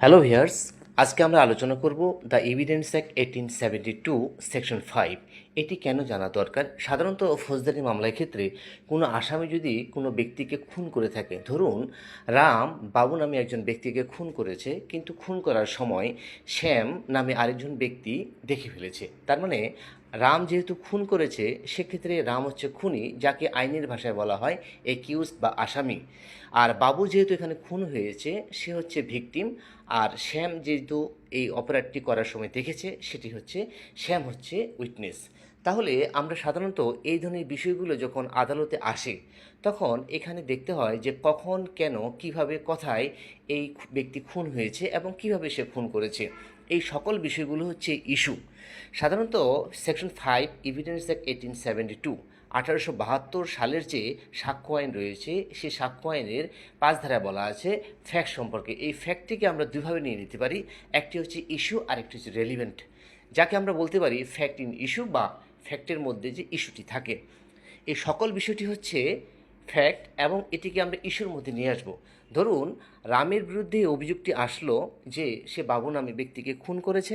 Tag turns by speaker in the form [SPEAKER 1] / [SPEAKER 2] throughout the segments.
[SPEAKER 1] Hello viewers আজকে আমরা আলোচনা করব the evidence act eighteen seventy two section five এটি কেন জানা দরকার? সাধারণত ফৌজদারি মামলার ক্ষেত্রে কোনো আসামি যদি কোনো ব্যক্তিকে খুন করে থাকে, ধরুন রাম বাবু নামে একজন ব্যক্তিকে খুন করেছে, কিন্তু খুন করার সময় শ্যাম নামে আরেকজন ব্যক্তি দেখে ফেলেছে। তার মানে রাম যেহেতু খুন করেছে, সেক্ষেত্রে রাম হচ্ছে খুনি, যাকে আইনের ভাষায় বলা হয় একিউজ বা আসামি। আর বাবু যেহেতু এখানে খুন হয়েছে, সে হচ্ছে ভিকটিম আর শ্যাম যেহেতু এই অপরাধটি করার সময় দেখেছে, সেটি হচ্ছে, শ্যাম হচ্ছে উইটনেস তাহলে আমরা সাধারণত এই ধরনের বিষয়গুলো যখন আদালতে আসে, তখন এখানে দেখতে হয় যে কখন, কেন, কীভাবে, কথায় এই ব্যক্তি খুন হয়েছে এবং কীভাবে সে খুন করেছে। এই সকল বিষয়গুলো হচ্ছে ইস্যু। সাধারণত section five evidence act eighteen seventy two আঠারোশো বাহাত্তর সালের যে সাক্ষ্য আইন রয়েছে সেই সাক্ষ্য আইনের পাঁচ ধারায় বলা আছে ফ্যাক্ট সম্পর্কে। এই ফ্যাক্টটিকে আমরা দুইভাবে নিয়ে নিতে পারি। একটি হচ্ছে ইস্যু আর একটি হচ্ছে রেলিভেন্ট। যাকে আমরা বলতে পারি ফ্যাক্ট ইন ইস্যু বা ফ্যাক্টের মধ্যে যে ইস্যুটি থাকে। এই সকল বিষয়টি হচ্ছে ফ্যাক্ট এবং এটিকে আমরা ইস্যুর মধ্যে নিয়ে আসব। ধরুন, রামের বিরুদ্ধে অভিযোগটি আসলো যে সে বাবু নামে ব্যক্তিকে খুন করেছে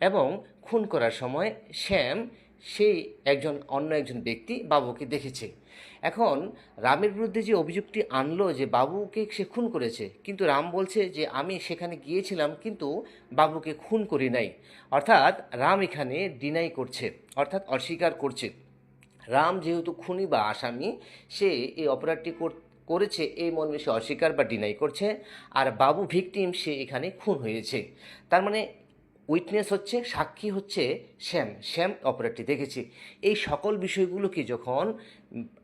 [SPEAKER 1] এবং খুন করার সময় শ্যাম সেই একজন অন্য একজন ব্যক্তি বাবুকে দেখেছে। এখন, রামের বিরুদ্ধে যে অভিযোগটি আনলো যে বাবুকে সে খুন করেছে, কিন্তু রাম বলছে যে, আমি সেখানে গিয়েছিলাম, কিন্তু বাবুকে খুন করি নাই। অর্থাৎ রাম এখানে ডিনাই করছে, অর্থাৎ অস্বীকার করছে। রাম যেহেতু খুনি বা আসামি, সে এই অপরাধটি কর- করেছে এই মর্মে সে অস্বীকার বা ডিনাই করছে। আর বাবু ভিকটিম, সে এখানে খুন হয়েছে। তার মানে উইটনেস হচ্ছে, সাক্ষী হচ্ছে শ্যাম। শ্যাম অপরাধটি দেখেছে। এই সকল বিষয়গুলোকে যখন,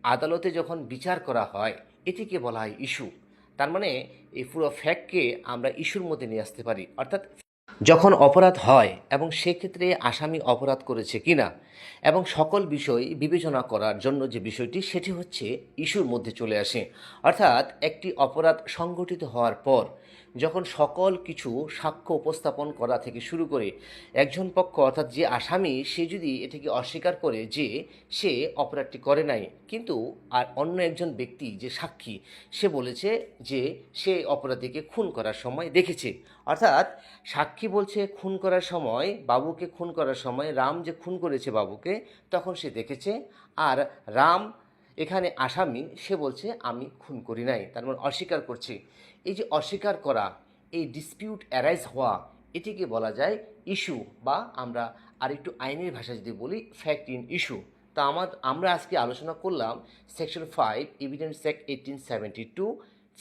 [SPEAKER 1] আদালতে যখন বিচার করা হয়, এটিকে বলা হয় ইস্যু। তার মানে এই পুরো ফ্যাক্টকে আমরা ইস্যুর মধ্যে নিয়ে আসতে পারি। অর্থাৎ যখন অপরাধ হয় এবং সেক্ষেত্রে আসামি অপরাধ করেছে কিনা এবং সকল বিষয় বিবেচনা করার জন্য যে বিষয়টি, সেটি হচ্ছে ইস্যুর মধ্যে চলে আসে। অর্থাৎ একটি অপরাধ সংগঠিত হওয়ার পর যখন সকল কিছু সাক্ষ্য উপস্থাপন করা থেকে শুরু করে একজন পক্ষ, অর্থাৎ যে আসামি, সে যদি এটিকে অস্বীকার করে যে সে অপরাধটি করে নাই, কিন্তু আর অন্য একজন ব্যক্তি যে সাক্ষী, সে বলেছে যে সে অপরাধীকে খুন করার সময় দেখেছে। অর্থাৎ সাক্ষী বলছে খুন করার সময়, বাবুকে খুন করার সময়, রাম যে খুন করেছে বাবুকে, তখন সে দেখেছে। আর রাম, এখানে আসামি, সে বলছে, আমি খুন করি নাই। তার মানে অস্বীকার করছে। এই যে অস্বীকার করা, এই ডিসপিউট অ্যারাইজ হওয়া, এটিকে বলা যায় ইস্যু বা আমরা আরেকটু আইনের ভাষায় যদি বলি ফ্যাক্ট ইন ইস্যু তা আমার আমরা আজকে আলোচনা করলাম section five evidence act eighteen seventy two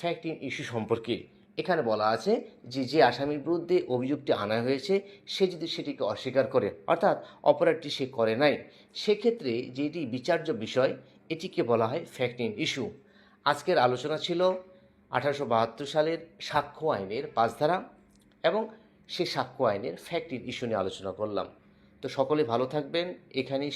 [SPEAKER 1] fact in issue সম্পর্কে। এখানে বলা আছে যে যে আসামির বিরুদ্ধে অভিযোগটি আনা হয়েছে, সে যদি সেটিকে অস্বীকার করে, অর্থাৎ অপরাধটি সে করে নাই, সেক্ষেত্রে যেটি বিচার্য বিষয়, এটিকে বলা হয় ফ্যাক্ট ইন ইস্যু আজকের আলোচনা ছিল আঠারোশো বাহাত্তর সালের সাক্ষ্য আইনের পাঁচধারা এবং সে সাক্ষ্য আইনের ফ্যাক্ট ইন ইস্যু নিয়ে আলোচনা করলাম। তো সকলে ভালো থাকবেন। এখানেই